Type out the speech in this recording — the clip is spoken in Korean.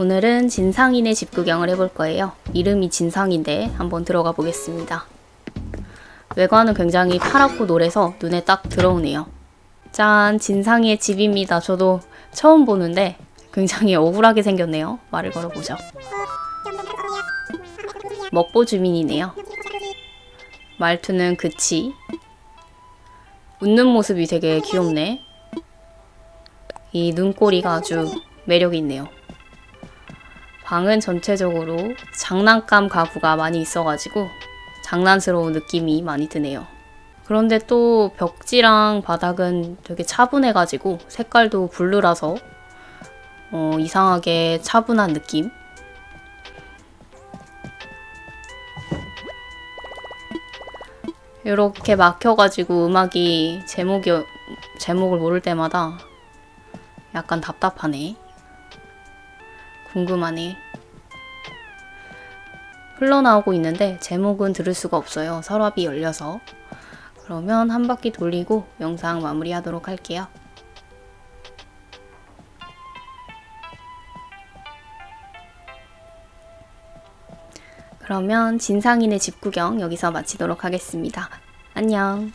오늘은 진상인의 집 구경을 해볼 거예요. 이름이 진상인데 한번 들어가 보겠습니다. 외관은 굉장히 파랗고 노래서 눈에 딱 들어오네요. 짠, 진상이의 집입니다. 저도 처음 보는데 굉장히 억울하게 생겼네요. 말을 걸어보죠. 먹보 주민이네요. 말투는 그치. 웃는 모습이 되게 귀엽네. 이 눈꼬리가 아주 매력이 있네요. 방은 전체적으로 장난감 가구가 많이 있어가지고 장난스러운 느낌이 많이 드네요. 그런데 또 벽지랑 바닥은 되게 차분해가지고 색깔도 블루라서 어, 이상하게 차분한 느낌? 이렇게 막혀가지고 음악이 제목이 제목을 모를 때마다 약간 답답하네. 궁금하네. 흘러나오고 있는데 제목은 들을 수가 없어요. 서랍이 열려서. 그러면 한 바퀴 돌리고 영상 마무리하도록 할게요. 그러면 진상인의 집 구경 여기서 마치도록 하겠습니다. 안녕.